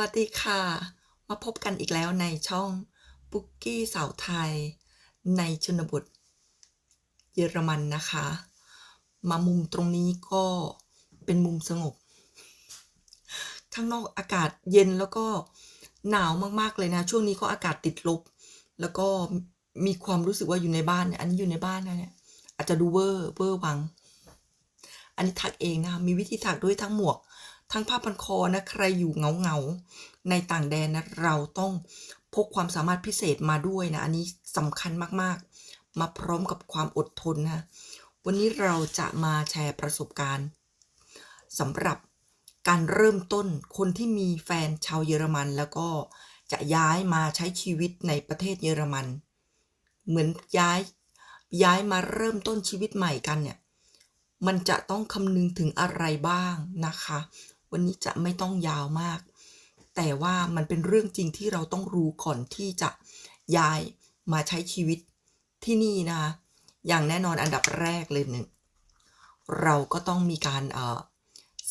วัสดีค่ะ มาพบกันอีกแล้วในช่องปุกกี้สาวไทย ในชนบทเยอรมันนะคะ มามุมตรงนี้ก็เป็นมุมสงบ ข้างนอกอากาศเย็นแล้วก็หนาวมากๆเลยนะ ช่วงนี้ก็อากาศติดลบ แล้วก็มีความรู้สึกว่าอยู่ในบ้านเนี่ยอันนี้อยู่ในบ้านนะเนี่ยอาจจะดูเวอร์เวอร์วัง อันนี้ถักเองนะคะมีวิธีถักด้วยทั้งหมวก ทั้งผ้าพันคอนะใครอยู่เงาเงาในต่างแดนนะเราต้องพกความสามารถพิเศษมาด้วยนะ อันนี้สำคัญมากๆ มาพร้อมกับความอดทนนะวันนี้เราจะมาแชร์ประสบการณ์สำหรับการเริ่มต้นคนที่มีแฟนชาวเยอรมัน แล้วก็จะย้ายมาใช้ชีวิตในประเทศเยอรมัน เหมือนย้ายย้ายมาเริ่มต้นชีวิตใหม่กันเนี่ยมันจะต้องคำนึงถึงอะไรบ้างนะคะ วันนี้จะไม่ต้องยาวมาก แต่ว่ามันเป็นเรื่องจริงที่เราต้องรู้ก่อนที่จะย้ายมาใช้ชีวิตที่นี่นะคะอย่างแน่นอนอันดับแรกเลยหนึ่งเราก็ต้องมีการเอ่อ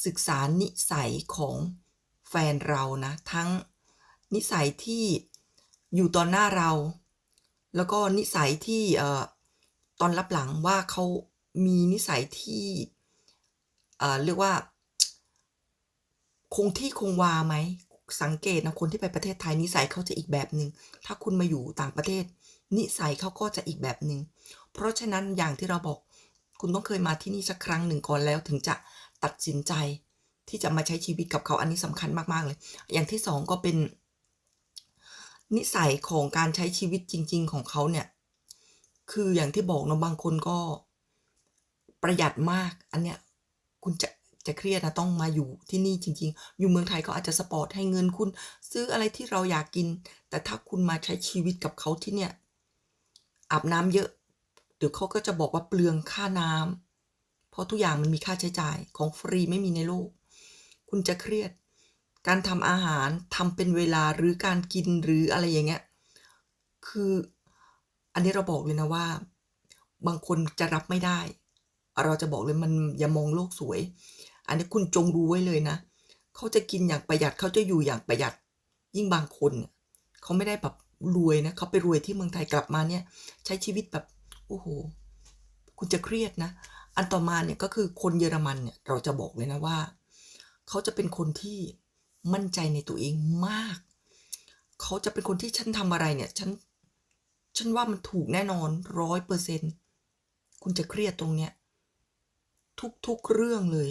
ศึกษานิสัยของแฟนเรานะทั้งนิสัยที่อยู่ตอนหน้าเรา แล้วก็นิสัยที่เอ่อตอนรับหลังว่าเขามีนิสัยที่เอ่อเรียกว่า คงที่คงวาไหม สังเกตนะคนที่ไปประเทศไทยนิสัยเขาจะอีกแบบหนึ่งถ้าคุณมาอยู่ต่างประเทศ นิสัยเขาก็จะอีกแบบหนึ่งเพราะฉะนั้นอย่างที่เราบอก คุณต้องเคยมาที่นี่สักครั้งหนึ่งก่อนแล้วถึงจะตัดสินใจที่จะมาใช้ชีวิตกับเขาอันนี้สำคัญมากๆเลย อย่างที่สองก็เป็น นิสัยของการใช้ชีวิตจริง ๆ ของเขาเนี่ย คืออย่างที่บอกเนาะบางคนก็ประหยัดมาก อันเนี้ยคุณจะ จะเครียดนะต้องมาอยู่ที่นี่จริง ๆ อยู่เมืองไทยก็อาจจะสปอร์ตให้เงินคุณ ซื้ออะไรที่เราอยากกิน แต่ถ้าคุณมาใช้ชีวิตกับเขาที่เนี่ยอาบน้ำเยอะเดี๋ยวเขาก็จะบอกว่าเปลืองค่าน้ำเพราะทุกอย่างมันมีค่าใช้จ่ายของฟรีไม่มีในโลก คุณจะเครียด การทำอาหารทำเป็นเวลาหรือการกินหรืออะไรอย่างเงี้ยคืออันนี้เราบอกเลยนะว่า บางคนจะรับไม่ได้ เราจะบอกเลยมันอย่ามองโลกสวย อันนี้คุณจงรู้ไว้เลยนะ เขาจะกินอย่างประหยัดเขาจะอยู่อย่างประหยัด ยิ่งบางคนเนี่ยเขาไม่ได้แบบรวยนะเขาไปรวยที่เมืองไทยกลับมาเนี่ย ใช้ชีวิตแบบโอ้โห คุณจะเครียดนะ อันต่อมาเนี่ยก็คือคนเยอรมันเนี่ยเราจะบอกเลยนะว่า เขาจะเป็นคนที่มั่นใจในตัวเองมาก เขาจะเป็นคนที่ฉันทำอะไรเนี่ยฉันฉันว่ามันถูกแน่นอนร้อยเปอร์เซ็นคุณจะเครียดตรงเนี้ยทุกๆเรื่องเลย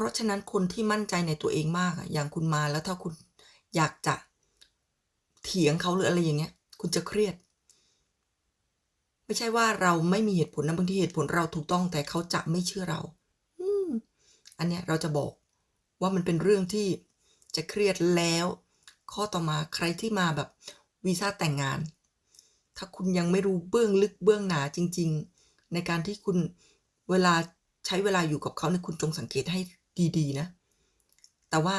ราะฉะนั้นคนที่มั่นใจในตัวเองมากอะอย่างคุณมาแล้วถ้าคุณอยากจะเถียงเขาหรืออะไรอย่างเงี้ย คุณจะเครียด ไม่ใช่ว่าเราไม่มีเหตุผลนะบางทีเหตุผลเราถูกต้องแต่เขาจะไม่เชื่อเรา อืมอันเนี้ยเราจะบอกว่ามันเป็นเรื่องที่จะเครียดแล้ว ข้อต่อมาใครที่มาแบบวีซ่าแต่งงาน ถ้าคุณยังไม่รู้เบื้องลึกเบื้องหนาจริง ๆ ในการที่คุณเวลาใช้เวลาอยู่กับเขาเนี่ยคุณจงสังเกตให้ ดีๆนะ แต่ว่า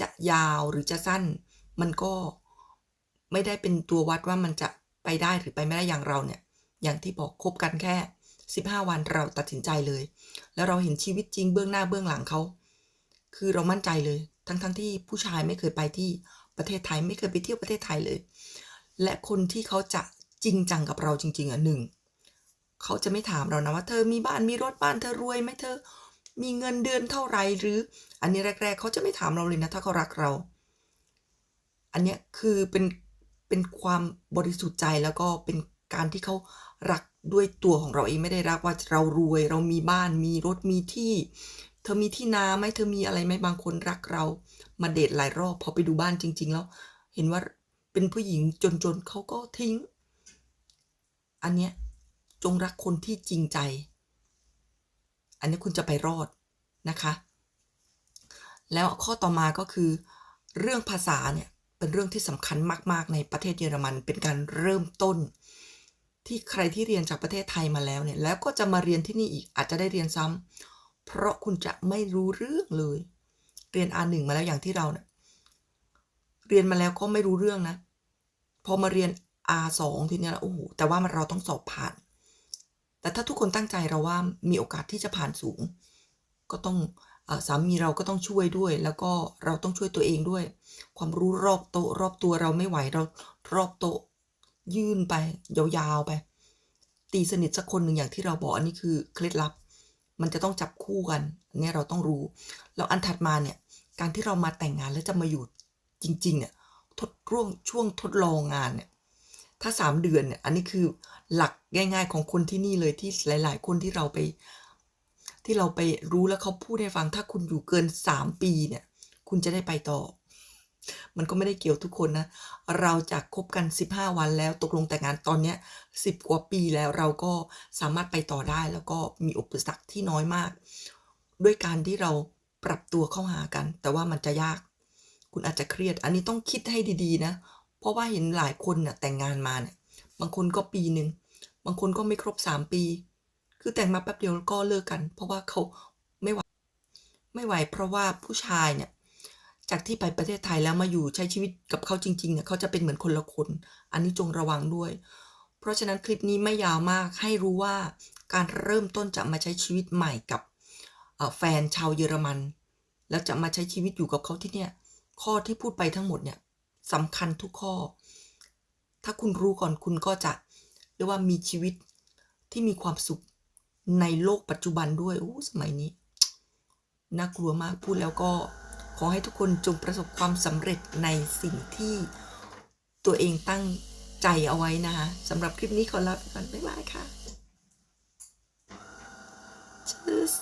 จะยาวหรือจะสั้น มันก็ไม่ได้เป็นตัววัดว่ามันจะไปได้หรือไปไม่ได้อย่างเราเนี่ย อย่างที่บอกคบกันแค่ 15 วันเราตัดสินใจเลย แล้วเราเห็นชีวิตจริงเบื้องหน้าเบื้องหลังเขา คือเรามั่นใจเลย ทั้งๆทที่ผู้ชายไม่เคยไปที่ประเทศไทยไม่เคยไปเที่ยวประเทศไทยเลย และคนที่เขาจะจริงจังกับเราจริง ๆอะหนึ่งเขาจะไม่ถามเรานะว่าเธอมีบ้านมีรถบ้านเธอรวยไหมเธอ มีเงินเดือนเท่าไหรหรือ อันนี้แรก ๆ เขาจะไม่ถามเราเลยนะถ้าเขารักเรา อันเนี้ยคือเป็นเป็นความบริสุทธิ์ใจแล้วก็เป็นการที่เขารักด้วยตัวของเราเองไม่ได้รักว่าเรารวย เรามีบ้านมีรถมีที่ เธอมีที่นาไหมเธอมีอะไรไหมบางคนรักเรา มาเดทหลายรอบพอไปดูบ้านจริง ๆ แล้ว เห็นว่าเป็นผู้หญิงจนๆเขาก็ทิ้ง อันเนี้ยจงรักคนที่จริงใจ อันนี้คุณจะไปรอดนะคะ แล้วข้อต่อมาก็คือ เรื่องภาษาเนี่ยเป็นเรื่องที่สำคัญมาก ๆ ในประเทศเยอรมัน เป็นการเริ่มต้น ที่ใครที่เรียนจากประเทศไทยมาแล้วเนี่ยแล้วก็จะมาเรียนที่นี่อีกอาจจะได้เรียนซ้ำเพราะคุณจะไม่รู้เรื่องเลย เรียน R1 มาแล้วอย่างที่เราเนี่ยเรียนมาแล้วก็ไม่รู้เรื่องนะ พอมาเรียน R2 ทีนี้ยโอ้โหแต่ว่ามันเราต้องสอบผ่าน แต่ถ้าทุกคนตั้งใจเราว่ามีโอกาสที่จะผ่านสูง ก็ต้องอสามีเราก็ต้องช่วยด้วย แล้วก็เราต้องช่วยตัวเองด้วย ความรู้รอบโต๊ะรอบตัวเราไม่ไหวเรารอบโต๊ะยื่นไปยาวๆไป ตีสนิทสักคนหนึ่งอย่างที่เราบอกอันนี้คือเคล็ดลับ มันจะต้องจับคู่กันอันนี้เราต้องรู้แล้วอันถัดมาเนี่ยการที่เรามาแต่งงานแล้วจะมาอยู่จริงๆเนี่ยทดร่วงช่วงทดลองงานเนี่ย ถ้าสามเดือนเนี่ยอันนี้คือหลักง่าย ๆ ของคนที่นี่เลยที่หลาย ๆ คนที่เราไป ที่เราไปรู้แล้วเขาพูดให้ฟัง ถ้าคุณอยู่เกินสามปีเนี่ย คุณจะได้ไปต่อ มันก็ไม่ได้เกี่ยวทุกคนนะ เราจะคบกัน 15 วันแล้วตกลงแต่งงานตอนเนี้ย10 กว่าปีแล้วเราก็สามารถไปต่อได้แล้วก็มีอุปสรรคที่น้อยมาก ด้วยการที่เราปรับตัวเข้าหากัน แต่ว่ามันจะยาก คุณอาจจะเครียด อันนี้ต้องคิดให้ดีๆนะ เพราะว่าเห็นหลายคนเนี่ยแต่งงานมาเนี่ยบางคนก็ปีหนึ่งบางคนก็ไม่ครบ3ปี คือแต่งมาแป๊บเดียวก็เลิกกัน เพราะว่าเขาไม่ไหวไม่ไหวเพราะว่าผู้ชายเนี่ยจากที่ไปประเทศไทยแล้วมาอยู่ใช้ชีวิตกับเขาจริงๆเนี่ยเขาจะเป็นเหมือนคนละคน อันนี้จงระวังด้วย เพราะฉะนั้นคลิปนี้ไม่ยาวมากให้รู้ว่าการเริ่มต้นจะมาใช้ชีวิตใหม่กับแฟนชาวเยอรมัน แล้วจะมาใช้ชีวิตอยู่กับเขาที่เนี่ยข้อที่พูดไปทั้งหมดเนี่ย สำคัญทุกข้อ ถ้าคุณรู้ก่อนคุณก็จะเรียกว่ามีชีวิตที่มีความสุขในโลกปัจจุบันด้วยอู้สมัยนี้น่ากลัวมากพูดแล้วก็ขอให้ทุกคนจงประสบความสำเร็จในสิ่งที่ตัวเองตั้งใจเอาไว้นะคะสำหรับคลิปนี้ขอลาไปก่อนบ๊ายบายค่ะ Tschüss